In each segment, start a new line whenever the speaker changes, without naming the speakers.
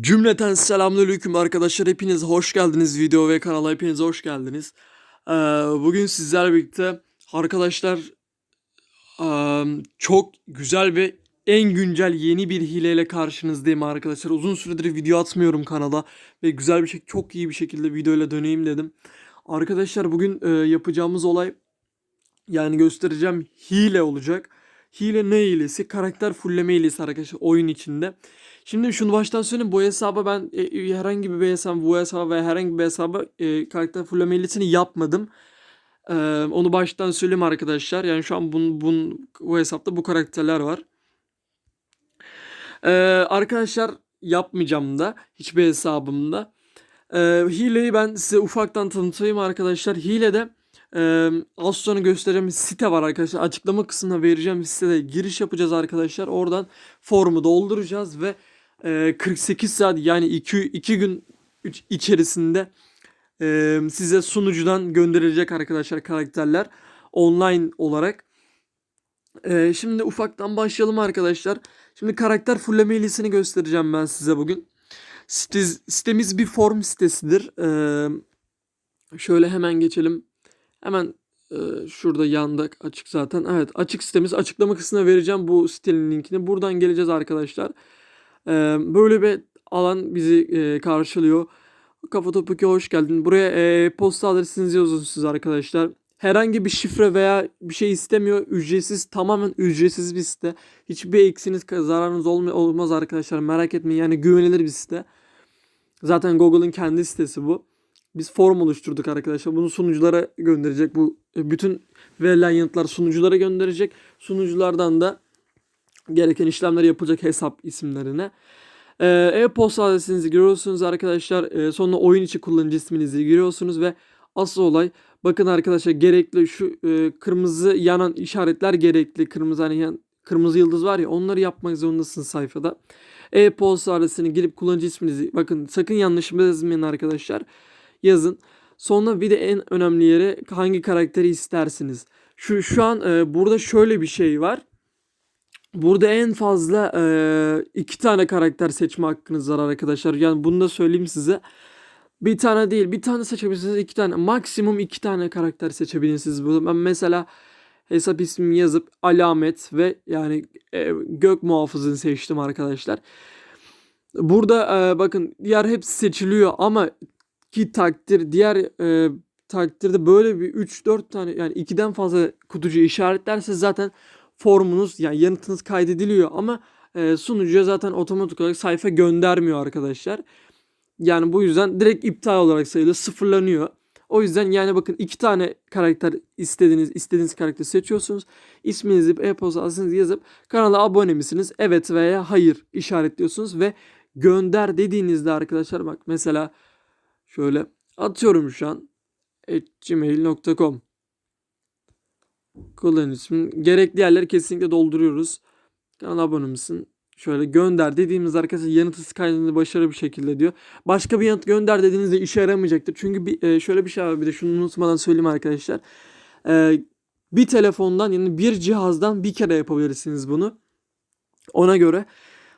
Cümleten selamünaleyküm arkadaşlar. Hepiniz hoş geldiniz video ve kanala hepiniz hoş geldiniz. Ee, bugün sizlerle birlikte arkadaşlar çok güzel ve en güncel yeni bir hileyle karşınızdayım arkadaşlar. Uzun süredir video atmıyorum kanala ve güzel bir şey çok iyi bir şekilde videoyla döneyim dedim. Arkadaşlar bugün yapacağımız olay yani göstereceğim hile olacak. Hile ne hilesi? Karakter fullleme hilesi arkadaşlar oyun içinde. Şimdi şunu baştan söyleyeyim. Bu hesaba ben e, e, herhangi bir hesaba, bu hesaba veya herhangi bir hesaba e, karakter fullleme hilesini yapmadım. E, onu baştan söyleyeyim arkadaşlar. Yani şu an bun, bun, bu hesapta bu karakterler var. E, arkadaşlar yapmayacağım da hiçbir hesabımda. E, hileyi ben size ufaktan tanıtayım arkadaşlar. Hilede az sonra göstereceğim site var arkadaşlar. Açıklama kısmına vereceğim sitede giriş yapacağız arkadaşlar. Oradan formu dolduracağız ve e, 48 saat yani 2, 2 gün içerisinde e, size sunucudan gönderilecek arkadaşlar karakterler online olarak. E, şimdi ufaktan başlayalım arkadaşlar. Şimdi karakter fullleme hilesini göstereceğim ben size bugün. Site- sitemiz bir form sitesidir. E, şöyle hemen geçelim. Hemen e, şurada yanda açık zaten. Evet açık sitemiz açıklama kısmına vereceğim bu sitenin linkini. Buradan geleceğiz arkadaşlar. E, böyle bir alan bizi e, karşılıyor. Kafa Topu 2'ye hoş geldin. Buraya e, posta adresinizi yazıyorsunuz arkadaşlar. Herhangi bir şifre veya bir şey istemiyor. Ücretsiz tamamen ücretsiz bir site. Hiçbir eksiniz zararınız olma- olmaz arkadaşlar. Merak etmeyin yani güvenilir bir site. Zaten Google'ın kendi sitesi bu. Biz form oluşturduk arkadaşlar. Bunu sunuculara gönderecek. Bu e, bütün verilen yanıtlar sunuculara gönderecek. Sunuculardan da gereken işlemler yapılacak hesap isimlerine. Ee, E-posta adresinizi giriyorsunuz arkadaşlar. Ee, sonra oyun içi kullanıcı isminizi giriyorsunuz ve asıl olay bakın arkadaşlar gerekli şu e, kırmızı yanan işaretler gerekli. Kırmızı hani yan- kırmızı yıldız var ya onları yapmak zorundasınız sayfada. E-posta adresini girip kullanıcı isminizi bakın sakın yanlış yazmayın arkadaşlar yazın. Sonra bir de en önemli yere hangi karakteri istersiniz. Şu şu an e, burada şöyle bir şey var. Burada en fazla e, iki tane karakter seçme hakkınız var arkadaşlar. Yani bunu da söyleyeyim size. Bir tane değil, bir tane seçebilirsiniz, iki tane. Maksimum iki tane karakter seçebilirsiniz burada. Ben mesela hesap ismimi yazıp alamet ve yani e, gök muhafızını seçtim arkadaşlar. Burada e, bakın diğer hepsi seçiliyor ama ki takdir diğer e, takdirde böyle bir 3-4 tane yani 2'den fazla kutucu işaretlerse zaten formunuz yani yanıtınız kaydediliyor ama e, sunucuya zaten otomatik olarak sayfa göndermiyor arkadaşlar. Yani bu yüzden direkt iptal olarak sayılıyor, sıfırlanıyor. O yüzden yani bakın iki tane karakter istediğiniz istediğiniz karakteri seçiyorsunuz. İsminizi, e-posta adresinizi yazıp kanala abone misiniz? Evet veya hayır işaretliyorsunuz ve gönder dediğinizde arkadaşlar bak mesela Şöyle atıyorum şu an. gmail.com Kullanıcı ismi. Gerekli yerleri kesinlikle dolduruyoruz. Kanala abone misin? Şöyle gönder dediğimiz arkadaşlar yanıtı kaydını başarılı bir şekilde diyor. Başka bir yanıt gönder dediğinizde işe yaramayacaktır. Çünkü bir, e, şöyle bir şey var bir de şunu unutmadan söyleyeyim arkadaşlar. E, bir telefondan yani bir cihazdan bir kere yapabilirsiniz bunu. Ona göre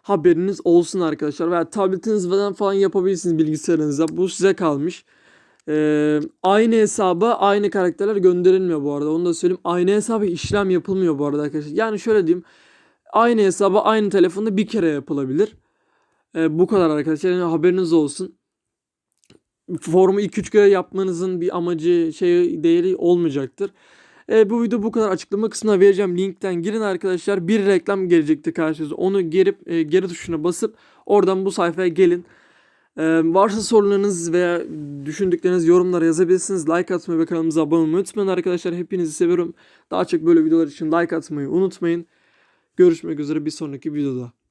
haberiniz olsun arkadaşlar. Veya tabletinizden falan yapabilirsiniz bilgisayarınıza. Bu size kalmış. Ee, aynı hesaba aynı karakterler gönderilmiyor bu arada. Onu da söyleyeyim. Aynı hesaba işlem yapılmıyor bu arada arkadaşlar. Yani şöyle diyeyim. Aynı hesaba aynı telefonda bir kere yapılabilir. Ee, bu kadar arkadaşlar. Yani haberiniz olsun. Formu 2-3 kere yapmanızın bir amacı şey değeri olmayacaktır. E, bu video bu kadar açıklama kısmına vereceğim linkten girin arkadaşlar. Bir reklam gelecekti karşınıza. Onu gerip e, geri tuşuna basıp oradan bu sayfaya gelin. E, varsa sorularınız veya düşündükleriniz yorumlara yazabilirsiniz. Like atmayı ve kanalımıza abone olmayı unutmayın arkadaşlar. Hepinizi seviyorum. Daha çok böyle videolar için like atmayı unutmayın. Görüşmek üzere bir sonraki videoda.